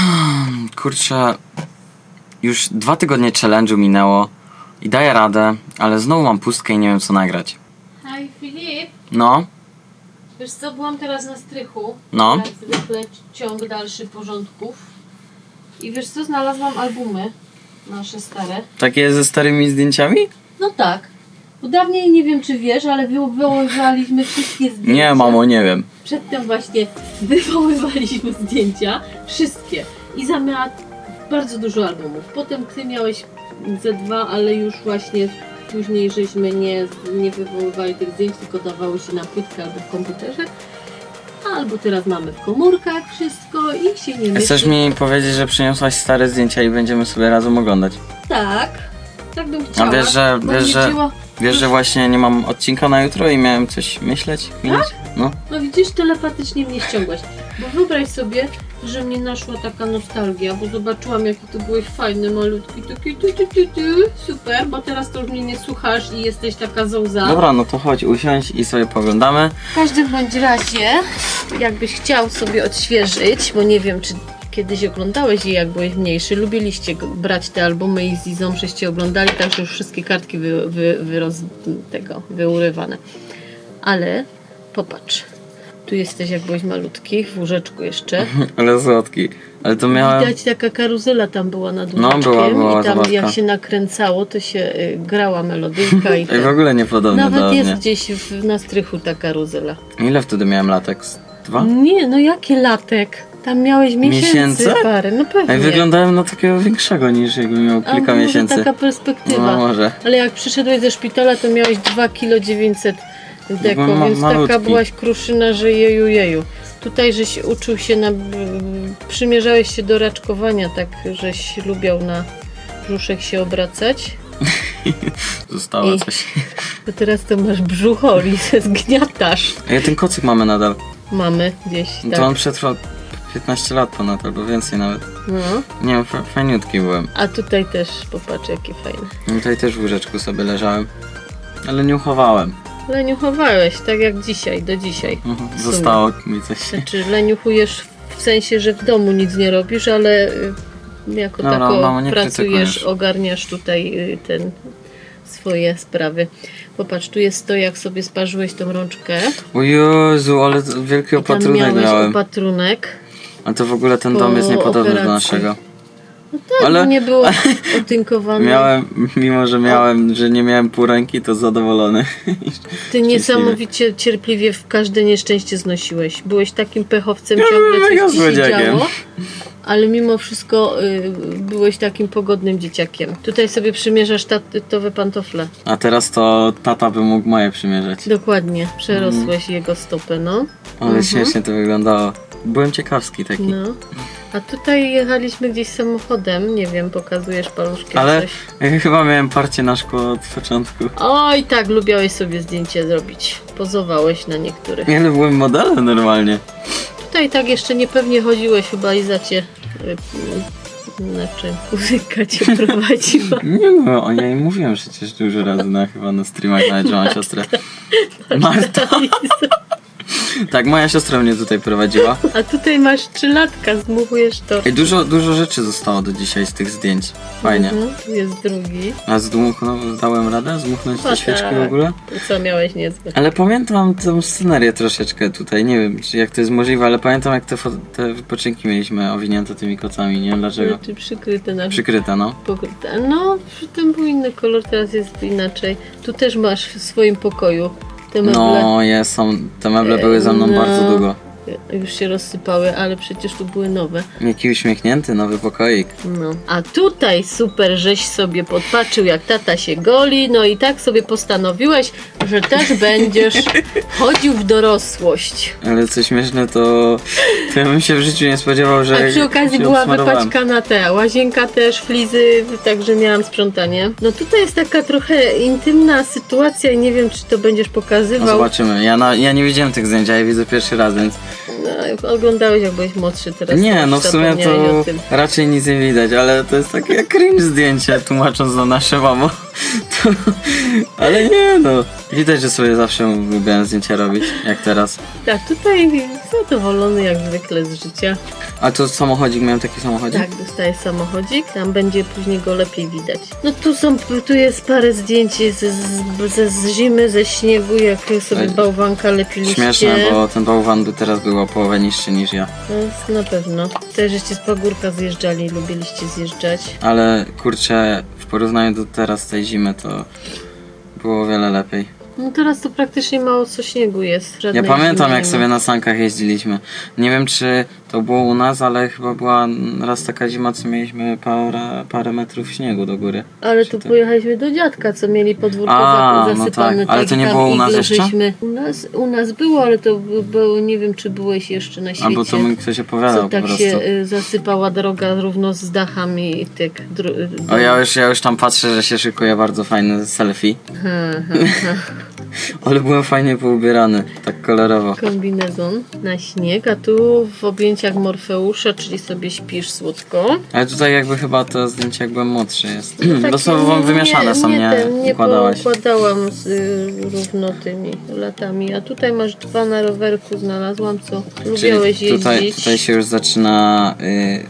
Kurczę, już dwa tygodnie challenge'u minęło i daję radę, ale znowu mam pustkę i nie wiem co nagrać. Hej Filip, No, wiesz co, byłam teraz na strychu. No. Jak zwykle ciąg dalszy porządków. I wiesz co, znalazłam albumy nasze stare. takie ze starymi zdjęciami? No tak. Bo dawniej nie wiem czy wiesz, ale wy- wywoływaliśmy wszystkie zdjęcia. Nie, mamo, nie wiem. Przedtem właśnie wywoływaliśmy zdjęcia. Wszystkie. I zamiast bardzo dużo albumów. Potem ty miałeś ze dwa, ale już właśnie później żeśmy nie, nie wywoływali tych zdjęć, tylko dawało się na płytkę albo w komputerze. Albo teraz mamy w komórkach wszystko i się nie Chcesz myśli. mi powiedzieć, że przyniosłaś stare zdjęcia i będziemy sobie razem oglądać? Tak. Tak bym chciała. wiesz, że- bo wiesz, że- Wiesz, że właśnie nie mam odcinka na jutro i miałem coś myśleć? Minąć? No. No widzisz, telepatycznie mnie ściągłaś. Bo wyobraź sobie, że mnie naszła taka nostalgia, bo zobaczyłam jaki ty byłeś fajny, malutki, taki tu, tu, tu, tu. super, bo teraz to już mnie nie słuchasz i jesteś taka zołza. Dobra, no to chodź, usiądź i sobie poglądamy. W każdym bądź razie, jakbyś chciał sobie odświeżyć, bo nie wiem, czy kiedyś oglądałeś je, jak byłeś mniejszy, lubiliście brać te albumy i z Izą żeście oglądali, także już wszystkie kartki wy, wy, wyroz, tego, wyurywane. Ale popatrz, tu jesteś jak byłeś malutki, w łóżeczku jeszcze. Ale słodki. Ale to miałem... Widać taka karuzela tam była nad No, łóżeczkiem była, była, i tam zabawka. jak się nakręcało, to się y, grała melodyjka i Ej, w tak. ogóle niepodobne do Nawet jest mnie. gdzieś w, na strychu ta karuzela. Ile wtedy miałem latek? Dwa? Nie, no jakie latek? Tam miałeś miesięcy Miesięcy? parę, no pewnie. Ej, wyglądałem na takiego większego niż jakbym miał A kilka może miesięcy. taka perspektywa. No może. Ale jak przyszedłeś ze szpitala, to miałeś 2 kg 900 deko, Byłem ma- więc malutki. taka byłaś kruszyna, że jeju jeju. Tutaj żeś uczył się na... Przymierzałeś się do raczkowania, tak żeś lubiał na brzuszek się obracać. Zostało I- coś. To teraz to masz brzucho i se zgniatasz. Ej, ten kocyk mamy nadal. Mamy gdzieś, To tak. on przetrwał 15 lat ponad, albo więcej nawet. No. Nie wiem, fa- fajniutki byłem. A tutaj też, popatrz jakie fajne. Tutaj też w łóżeczku sobie leżałem. Ale nie uchowałem. Leniuchowałeś, tak jak dzisiaj, do dzisiaj. Mhm, sumie. Zostało mi coś. Znaczy leniuchujesz w sensie, że w domu nic nie robisz, ale y, jako Dobra, tako mamo, nie pracujesz, krytykujesz. ogarniasz tutaj y, ten swoje sprawy. Popatrz, tu jest to, jak sobie sparzyłeś tą rączkę. O Jezu, ale wielki tam opatrunek miałeś miałem. opatrunek. A to w ogóle ten po dom jest niepodobny do operacji. naszego. No tak, Ale- ale... nie było otynkowane. Miałem, mimo że miałem, że nie miałem pół ręki, to zadowolony. Ty niesamowicie cierpliwie w każde nieszczęście znosiłeś. Byłeś takim pechowcem Ja byłem ciągle, mega coś ci się złodziakiem. działo. Ale mimo wszystko y, byłeś takim pogodnym dzieciakiem. Tutaj sobie przymierzasz tatowe pantofle. A teraz to tata by mógł moje przymierzać. Dokładnie, przerosłeś jego stopę, no. Ale śmiesznie to wyglądało. Byłem ciekawski taki. no. A tutaj jechaliśmy gdzieś samochodem, nie wiem, pokazujesz paluszkiem Ale coś. ja chyba miałem parcie na szkło od początku. Oj, tak, lubiałeś sobie zdjęcie zrobić. Pozowałeś na niektórych. Nie, no byłem modelem normalnie. Tutaj tak jeszcze niepewnie chodziłeś, chyba Iza cię... y, y, Znaczy, kuzyka cię prowadziła. Nie no, o ja jej mówiłem przecież dużo razy na chyba na streamach nawet, że mam siostrę. Marta. Tak, moja siostra mnie tutaj prowadziła. A tutaj masz trzylatka, zmuchujesz to. Ej, dużo, dużo rzeczy zostało do dzisiaj z tych zdjęć. Fajnie. Mhm, tu jest drugi. A zdmuchnął, dałem radę zmuchnąć te No świeczki w ogóle? Co miałeś niezłe. Ale pamiętam tą scenerię troszeczkę tutaj, nie wiem czy jak to jest możliwe, ale pamiętam jak te, fo- te wypoczynki mieliśmy owinięte tymi kocami, nie wiem dlaczego. Znaczy przykryte na Przykryte, no. pokryte. No, przy tym był inny kolor, teraz jest inaczej. Tu też masz w swoim pokoju te meble. No, jest, są, te meble były ze mną No. bardzo długo. Już się rozsypały, ale przecież tu były nowe. Jaki uśmiechnięty nowy pokoik. No. A tutaj super, żeś sobie podpatrzył, jak tata się goli, no i tak sobie postanowiłeś, że też będziesz chodził w dorosłość. Ale co śmieszne, to, to ja bym się w życiu nie spodziewał, że A przy okazji się była obsmarowałem. wypaćkana ta łazienka też, flizy, także miałam sprzątanie. No tutaj jest taka trochę intymna sytuacja i nie wiem, czy to będziesz No pokazywał. zobaczymy. Ja, na, ja nie widziałem tych zdjęć, ja je widzę pierwszy raz, więc... No, oglądałeś, jak byłeś młodszy, teraz Nie, no w sumie to raczej nic nie widać, ale to jest takie cringe zdjęcie, tłumacząc na nasze mamo. To, ale nie no, widać, że sobie zawsze lubiłem zdjęcia robić, jak teraz. Tak, tutaj Zadowolony jak zwykle z życia. A to samochodzik, miałem taki samochodzik? Tak, dostaje samochodzik, tam będzie później go lepiej widać. No tu są, tu jest parę zdjęć ze, ze, ze zimy, ze śniegu, jak sobie bałwanka lepiliście. Śmieszne, bo ten bałwan by teraz był o połowę niższy niż ja. Jest na pewno. Też żeście z pagórka zjeżdżali, lubiliście zjeżdżać. Ale kurczę, w porównaniu do teraz tej zimy to było o wiele lepiej. No teraz to praktycznie mało co śniegu jest. Ja żadnej pamiętam zimy jak nie sobie na sankach jeździliśmy. Nie wiem czy to było u nas, ale chyba była raz taka zima, co mieliśmy parę, parę metrów śniegu do góry. Ale Czy tu to- pojechaliśmy do dziadka, co mieli podwórko A, za- no zasypane. tak. Ale to nie tam było u nas igle jeszcze? żeśmy- U nas, u nas było, ale to by- było, nie wiem czy byłeś jeszcze na świecie. Albo to mi ktoś co opowiadał po tak prostu. się y, zasypała droga równo z dachami i tak. O ja już, ja już tam patrzę, że się szykuje bardzo fajny selfie. Ha, ha, ha. Ale byłem fajnie poubierany, tak kolorowo. Kombinezon na śnieg, a tu w objęciach Morfeusza, czyli sobie śpisz słodko. Ale tutaj jakby chyba to zdjęcie jak byłem młodszy jest. Takie Losowo wymieszane są, nie, ten, nie układałaś. układałam z, y, równo tymi latami. A tutaj masz dwa na rowerku, znalazłam, co lubiałeś Czyli tutaj, jeździć. tutaj się już zaczyna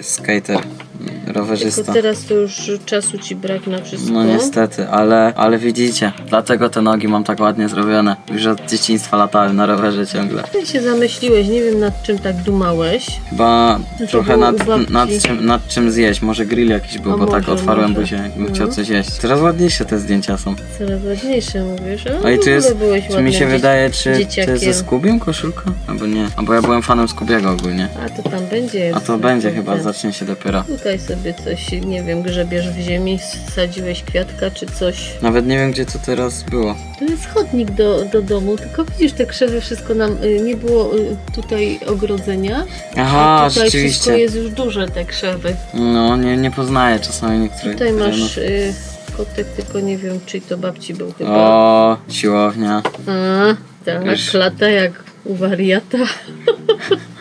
y, skater, y, Tylko rowerzysta. teraz to już czasu ci brak na wszystko. No niestety, ale, ale widzicie, dlatego te nogi mam tak ładnie zrobione. Już od dzieciństwa latałem na rowerze ciągle. Ty się zamyśliłeś, nie wiem nad czym tak dumałeś. Chyba To trochę było nad, nad, czym, nad czym zjeść, może grill jakiś był, A bo tak może, otwarłem może. buzię, jakbym No. chciał coś jeść. Teraz ładniejsze te zdjęcia są. Coraz ładniejsze mówisz, a No i tu jest, czy mi się wydaje, czy to jest ze Skubiem koszulka? Albo nie, albo ja byłem fanem Skubiego ogólnie. A to tam będzie. A to będzie chyba, zacznie się dopiero. Tutaj sobie coś, nie wiem, grzebiesz w ziemi, sadziłeś kwiatka czy coś. Nawet nie wiem, gdzie to teraz było. To jest chodnik do, do domu, tylko widzisz, te krzewy wszystko nam, y, nie było y, tutaj ogrodzenia. Aha, a tutaj wszystko rzeczywiście. jest już duże, te krzewy. No, nie, nie poznaję czasami niektórych Tutaj terenów. masz y, kotek, tylko nie wiem, czy to babci był chyba. O, siłownia. A, tak, Już- klata jak u wariata.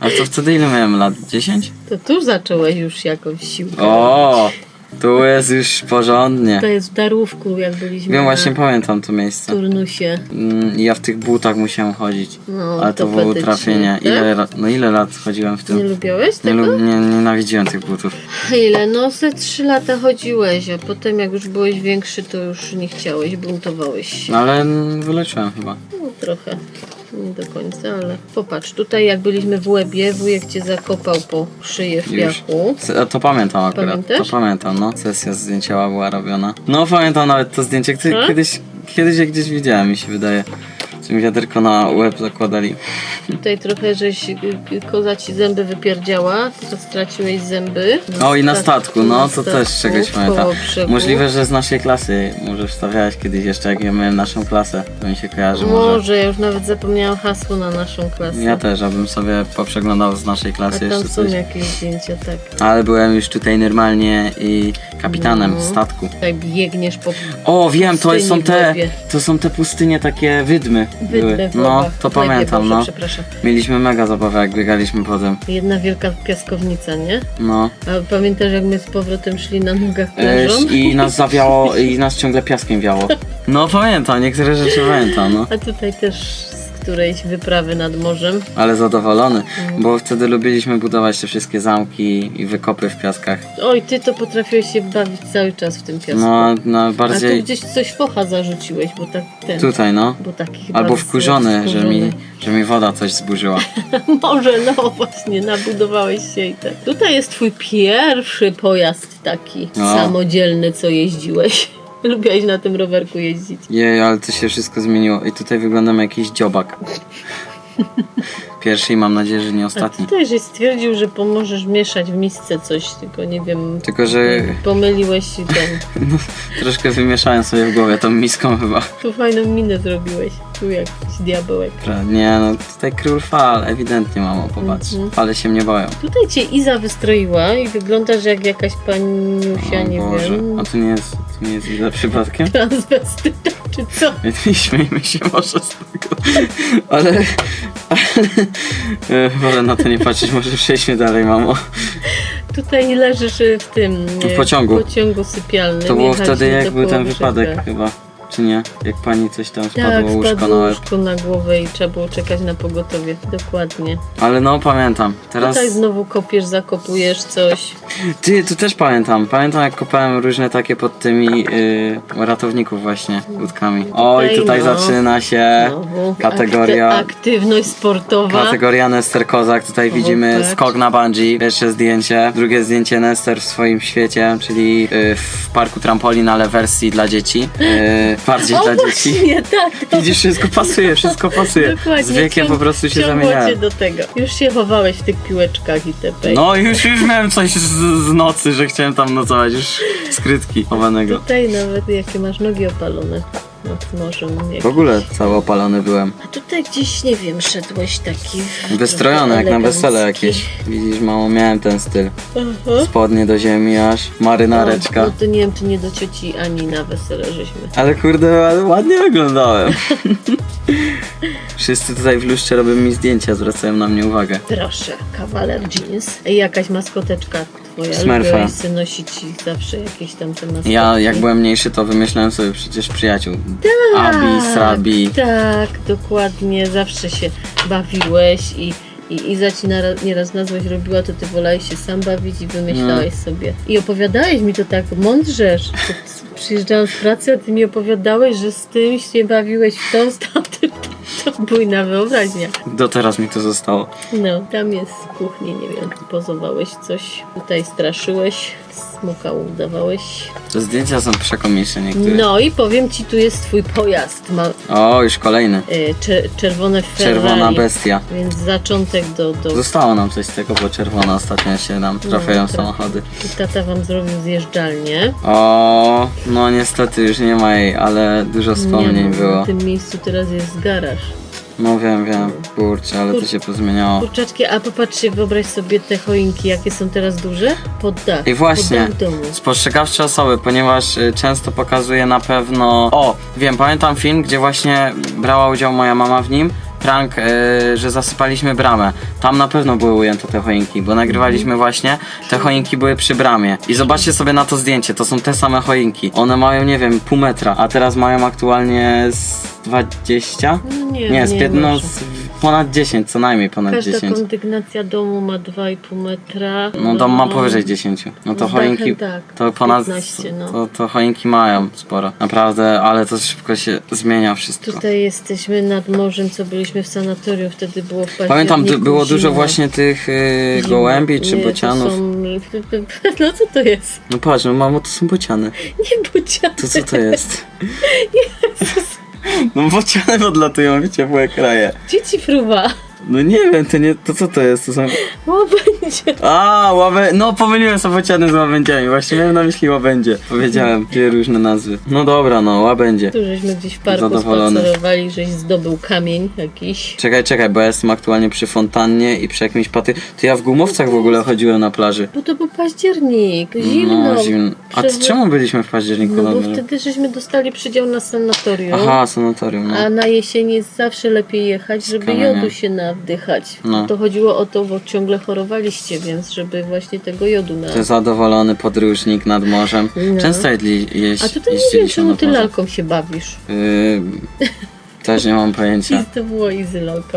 Ale to wtedy ile miałem lat? 10? To tu zacząłeś już jakąś siłkę. O, tu jest już porządnie. To jest w Darłówku, jak byliśmy Wiem, na właśnie pamiętam to miejsce. turnusie. Mm, Ja w tych butach musiałem chodzić. No, Ale to było petycznie, trafienie. tak? Ile, ra- no ile lat chodziłem w Nie tym? lubiałeś Nie, tego? lu- nie, nienawidziłem tych butów. Ile? No ze trzy lata chodziłeś, a potem jak już byłeś większy, to już nie chciałeś, buntowałeś się. No ale mm, wyleczyłem chyba. No trochę, nie do końca, ale popatrz, tutaj jak byliśmy w Łebie, wujek cię zakopał po szyję w Już. piachu. To pamiętam akurat. Pamiętasz? To pamiętam, no. Sesja zdjęciowa była robiona. No pamiętam nawet to zdjęcie. A? kiedyś, kiedyś je gdzieś widziałem, mi się wydaje. Mi wiaderko na łeb zakładali. Tutaj trochę żeś y, y, koza ci zęby wypierdziała, to straciłeś zęby. O i na statku, no to też czegoś pamiętam. Możliwe, że z naszej klasy. Może wstawiałeś kiedyś jeszcze, jak ja miałem naszą klasę. To mi się kojarzy może. Może, ja już nawet zapomniałam hasło na naszą klasę. Ja też, abym sobie poprzeglądał z naszej A klasy tam jeszcze są coś. jakieś zdjęcia, tak. Ale byłem już tutaj normalnie i kapitanem No. statku. Tutaj biegniesz po O, wiem, to Pustyni są w te, Łebie. to są te pustynie takie wydmy. Były. wydle w No, to pamiętam, no. Przepraszam. Mieliśmy mega zabawę, jak biegaliśmy potem. Jedna wielka piaskownica, nie? No. A pamiętasz, jak my z powrotem szli na nogach E, plażą? I nas zawiało, i nas ciągle piaskiem wiało. No pamiętam, niektóre rzeczy pamiętam, no. A tutaj też którejś wyprawy nad morzem. Ale zadowolony, Mm. bo wtedy lubiliśmy budować te wszystkie zamki i wykopy w piaskach. Oj, ty to potrafiłeś się bawić cały czas w tym piasku. No, no A tu bardziej gdzieś coś focha zarzuciłeś, bo tak ten. tutaj, no. Bo taki Albo z- wkurzony, że mi, wkurzony. że mi woda coś zburzyła. Może, no właśnie, nabudowałeś się i tak. Tutaj jest twój pierwszy pojazd taki No. samodzielny, co jeździłeś. Lubiłeś na tym rowerku jeździć. Jej, ale to się wszystko zmieniło. I tutaj wyglądam jak jakiś dziobak. Pierwszy i mam nadzieję, że nie A ostatni. tutaj żeś stwierdził, że pomożesz mieszać w misce coś, tylko nie wiem. Tylko, że Pomyliłeś się ten. troszkę wymieszałem sobie w głowie tą miską chyba. Tu fajną minę zrobiłeś. Tu jakiś diabełek. Nie no, tutaj król fal, ewidentnie mamo, popatrz. Mhm. Fale się mnie boją. Tutaj cię Iza wystroiła i wyglądasz jak jakaś paniusia, O nie Boże, wiem. a to nie jest, nie jest źle przypadkiem? Transwestyta, czy co? Nie, nie śmiejmy się może z tego. Ale, ale e, wolę na to nie patrzeć, może przejdźmy dalej, mamo. Tutaj leżysz y, w tym. W pociągu. W pociągu sypialnym. To było wtedy, jak był ten wypadek chyba. Czy nie? Jak pani coś tam Tak, spadło łóżko na spadło łeb. łóżko na głowę i trzeba było czekać na pogotowie. Dokładnie. Ale no pamiętam. Teraz. Tutaj znowu kopiesz, zakopujesz coś. Ty, tu też pamiętam. Pamiętam jak kopałem różne takie pod tymi y, ratowników właśnie łódkami. Oj, Tutaj tutaj no. zaczyna się Znowu. kategoria. Akty- aktywność sportowa. Kategoria Nester Kozak, tutaj widzimy tak. skok na bungee, pierwsze zdjęcie, drugie zdjęcie Nester w swoim świecie, czyli y, w parku trampolin, ale wersji dla dzieci, y, bardziej o dla dzieci. właśnie, tak. to- Widzisz, wszystko pasuje, wszystko pasuje. Dokładnie. Z wiekiem ciąg- po prostu się zamieniałem. do tego. Już się chowałeś w tych piłeczkach itp. No już, już miałem coś z, z nocy, że chciałem tam nocować, już skrytki chowanego. Tutaj nawet jakie masz nogi opalone nad morzem. W ogóle cały opalony byłem. A tutaj gdzieś, nie wiem, szedłeś taki... Wystrojony jak na elegancki. wesele jakieś. Widzisz, mało miałem ten styl. Aha. Spodnie do ziemi aż, marynareczka. No to nie wiem, czy nie do cioci ani na wesele żeśmy. Ale kurde, ładnie wyglądałem. Wszyscy tutaj w lustrze robią mi zdjęcia, zwracają na mnie uwagę. Proszę, kawaler jeans. Ej, jakaś maskoteczka twoja. Smurfa. Lubiłeś sobie nosić i zawsze jakieś tam te maskotki. Ja jak byłem mniejszy, to wymyślałem sobie przecież przyjaciół. Abi, Srabi. Tak, dokładnie. Zawsze się bawiłeś i, i Iza ci nara- nieraz na złość robiła, to ty wolałeś się sam bawić i wymyślałeś No. sobie. I opowiadałeś mi to tak mądrze, że przyjeżdżałam z pracy, a ty mi opowiadałeś, że z tym się bawiłeś w tą, z tamtym. To bujna wyobraźnia. Do teraz mi to zostało. No, tam jest w kuchni, nie wiem, pozowałeś coś, tutaj straszyłeś, smoka udawałeś. Te zdjęcia są przekomiczne niektóre. No i powiem ci, tu jest twój pojazd, ma O, już kolejny. y, cze- czerwone Ferrari. Czerwona bestia. Więc zaczątek do, do... Zostało nam coś z tego, bo czerwona ostatnio się nam trafiają tra- samochody. I tata wam zrobił zjeżdżalnię. O, no niestety już nie ma jej, ale dużo wspomnień Nie, no, było. W tym miejscu teraz jest garaż. No wiem, wiem, kurczę, ale to się pozmieniało. Kurczaczki, a popatrzcie, wyobraź sobie te choinki, jakie są teraz duże? Pod dach. I właśnie. Pod dach domu. Spostrzegawcze osoby, ponieważ y, często pokazuje na pewno. O, wiem, pamiętam film, gdzie właśnie brała udział moja mama w nim. Prank, y, że zasypaliśmy bramę. Tam na pewno były ujęte te choinki, bo nagrywaliśmy właśnie, te choinki były przy bramie. I zobaczcie sobie na to zdjęcie, to są te same choinki. One mają, nie wiem, pół metra, a teraz mają aktualnie z 20? No nie, Nie, z nie 15, no, może. Ponad 10, co najmniej ponad Każda 10. kondygnacja domu ma 2,5 metra. No dom ma powyżej 10. No to Z choinki. tak, To ponad. 15, no. to, to choinki mają sporo. Naprawdę, ale to szybko się zmienia wszystko. Tutaj jesteśmy nad morzem, co byliśmy w sanatorium, wtedy było w Pamiętam, październiku, było dużo właśnie tych y, gołębi czy Nie, to bocianów. Są... No co to jest? No patrz, no mamo, to są bociany. Nie bociany. To co to jest? No bociany odlatują w ciepłe kraje. Dzieci fruwa. No nie wiem, to nie, to co to jest? To są... Łabędzie. A, łabę... No pomyliłem sobie bociany z łabędziami. Właśnie miałem na myśli łabędzie. Powiedziałem dwie różne nazwy. No dobra, no łabędzie. Tu żeśmy gdzieś w parku Zadowolony. spacerowali, żeś zdobył kamień jakiś. Czekaj, czekaj, bo ja jestem aktualnie przy fontannie i przy jakimś paty... To ja w gumowcach w ogóle chodziłem na plaży. Bo to był październik, zimno. No, zimno. A Przewy- czemu byliśmy w październiku No na bo wtedy żeśmy dostali przydział na sanatorium. Aha, sanatorium, no. A na jesień jest zawsze lepiej jechać, żeby jodu się nawdychać. No. To chodziło o to, bo ciągle chorowaliście, więc żeby właśnie tego jodu na... To zadowolony podróżnik nad morzem. No. Często jedli, jeść, A tutaj nie wiem, czemu ty lalką się bawisz. Yy, też nie mam pojęcia. I to było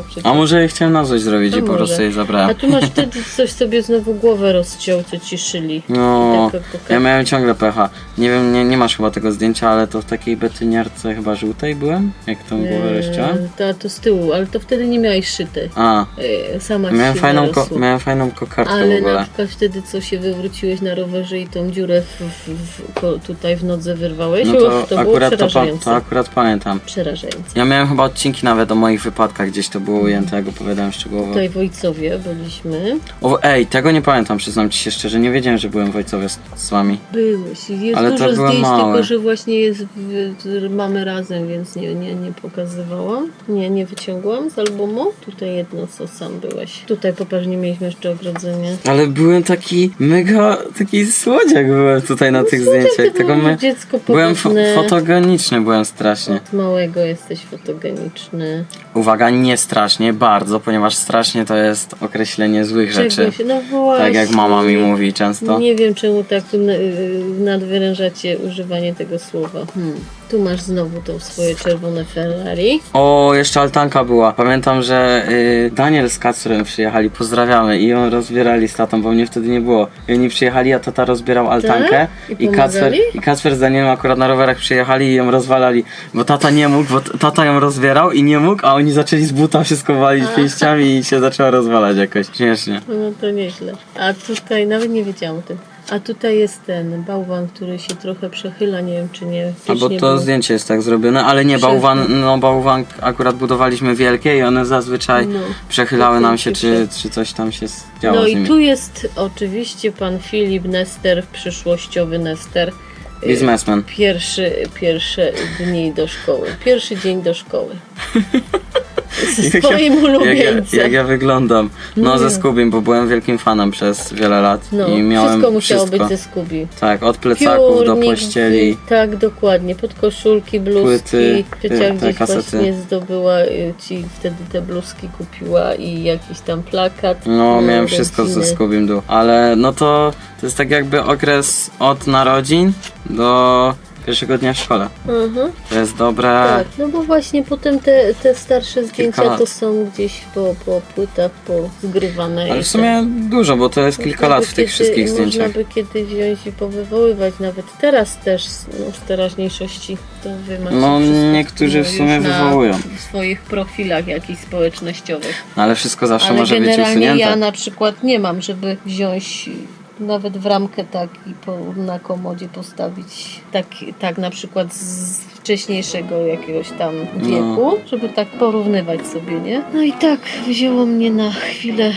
przecież. A może chciałem na coś zrobić To i po może. prostu jej A zabrałem. tu masz wtedy coś sobie znowu głowę rozciął, co ci szyli. No, taka koka- ja miałem ciągle pecha. Nie wiem, nie, nie masz chyba tego zdjęcia, ale to w takiej betyniarce chyba żółtej byłem? Jak tą głowę Eee, rozciąłem? To, to z tyłu, ale to wtedy nie miałeś szyte. A, Eee, Sama miałem się fajną, ko- narosła. miałem fajną kokardkę w Ale na ogóle. przykład wtedy, co się wywróciłeś na rowerze i tą dziurę w, w, w, ko- tutaj w nodze wyrwałeś, No Uch, to, to było akurat to, pa- przerażające. to akurat pamiętam. Przerażające. Ja miałem chyba odcinki nawet o moich wypadkach, gdzieś to było ujęte, jak opowiadałem szczegółowo. Tutaj w Ojcowie byliśmy. O, ej, tego nie pamiętam, przyznam ci się szczerze, nie wiedziałem, że byłem w Ojcowie z, z wami. Byłeś. Jest Ale to dużo były zdjęć, małe. tylko że właśnie jest w, mamy razem, więc nie, nie, nie pokazywałam. Nie, nie wyciągłam z albumu. Tutaj jedno, co sam byłeś. Tutaj popatrz, nie mieliśmy jeszcze ogrodzenia. Ale byłem taki mega, taki słodziak byłem tutaj na tych zdjęciach. Tego my... Dziecko Byłem fo- podobne. fotogeniczny, byłem strasznie. Od małego jesteś Uwaga, nie strasznie, bardzo, ponieważ strasznie to jest określenie złych rzeczy. Czegoś, no właśnie. Tak jak mama mi mówi często. Nie wiem czemu tak y, nadwyrężacie używanie tego słowa. Hmm. Tu masz znowu to swoje czerwone Ferrari. O, jeszcze altanka była. Pamiętam, że y, Daniel z Kacurem przyjechali, pozdrawiamy i ją rozbierali z tatą, bo mnie wtedy nie było. I oni przyjechali, a tata rozbierał altankę Tak? I i Kacper, pomagali? i Kacper z Danielem akurat na rowerach przyjechali i ją rozwalali, bo tata nie mógł, bo t- tata ją rozbierał i nie mógł, a oni zaczęli z buta wszystko walić pięściami i się zaczęła rozwalać jakoś. Śmiesznie. No to nieźle. A tutaj, nawet nie wiedziałam o tym. A tutaj jest ten bałwan, który się trochę przechyla, nie wiem czy nie. Albo to był. zdjęcie jest tak zrobione, ale nie, bałwan, no bałwan akurat budowaliśmy wielkie i one zazwyczaj No. przechylały nam się, czy, czy coś tam się działo No i tu jest oczywiście pan Filip Nester, przyszłościowy Nester. Y, Biznesmen. Pierwszy, pierwsze dni do szkoły. Pierwszy dzień do szkoły. Z swoim jak, ja, ulubieńcem. jak ja wyglądam. No, No ze. Skubim, bo byłem wielkim fanem przez wiele lat No, i miałem wszystko musiało wszystko. być ze Skubi. Tak, od plecaków do pościeli. Tak, dokładnie. Podkoszulki, bluzki. Płyty, Ciocia te gdzieś kasety. właśnie zdobyła y, ci wtedy te bluzki kupiła i jakiś tam plakat. No, na miałem wszystko ze. Skubim. Ale no to, to jest tak jakby okres od narodzin do pierwszego dnia w szkole. Mhm. To jest dobre. Tak, no bo właśnie potem te, te starsze zdjęcia lat. to są gdzieś po, po płytach pozgrywane. Ale i w sumie dużo, bo to jest tak. kilka Można lat by w tych kiedy- wszystkich zdjęciach. Można by kiedy wziąć i powywoływać, nawet teraz też no, z teraźniejszości to wy macie No, wszystko, niektórzy w no, sumie już na wywołują. swoich profilach jakichś społecznościowych. No, ale wszystko zawsze Ale może być generalnie usunięte. ja na przykład nie mam, żeby wziąć nawet w ramkę tak i po, na komodzie postawić tak, tak na przykład z wcześniejszego jakiegoś tam No. wieku, żeby tak porównywać sobie, nie? No i tak wzięło mnie na chwilę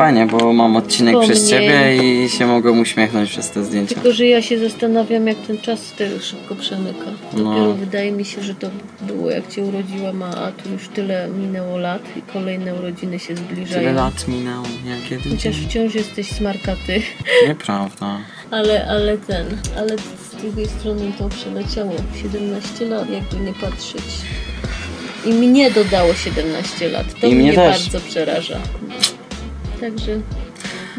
Fajnie, bo mam odcinek przez ciebie i się mogłem uśmiechnąć przez te zdjęcia. Tylko, że ja się zastanawiam, jak ten czas wtedy szybko przemyka. No. Dopiero wydaje mi się, że to było jak cię urodziłam, a tu już tyle minęło lat i kolejne urodziny się zbliżają. Tyle lat minęło, jak jeden Chociaż dzień. wciąż jesteś smarkaty. Nieprawda. Ale, ale ten, ale z drugiej strony to przeleciało 17 lat, jakby nie patrzeć. I mnie dodało 17 lat. To I mnie mnie też. bardzo przeraża. Także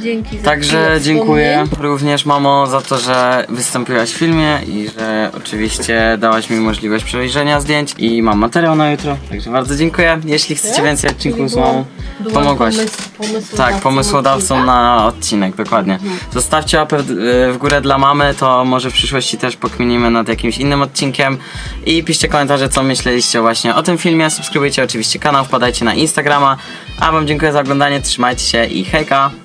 dzięki za Także dziękuję również mamo za to, że wystąpiłaś w filmie i że oczywiście dałaś mi możliwość przejrzenia zdjęć i mam materiał na jutro. Także bardzo dziękuję. Jeśli chcecie Tak? więcej odcinków z mamą, pomogłaś. Tak, pomysłodawcą na odcinek, dokładnie. Zostawcie łapę w, w górę dla mamy, to może w przyszłości też pokminimy nad jakimś innym odcinkiem. I piszcie komentarze, co myśleliście właśnie o tym filmie. Subskrybujcie oczywiście kanał, wpadajcie na Instagrama. A wam dziękuję za oglądanie, trzymajcie się i hejka!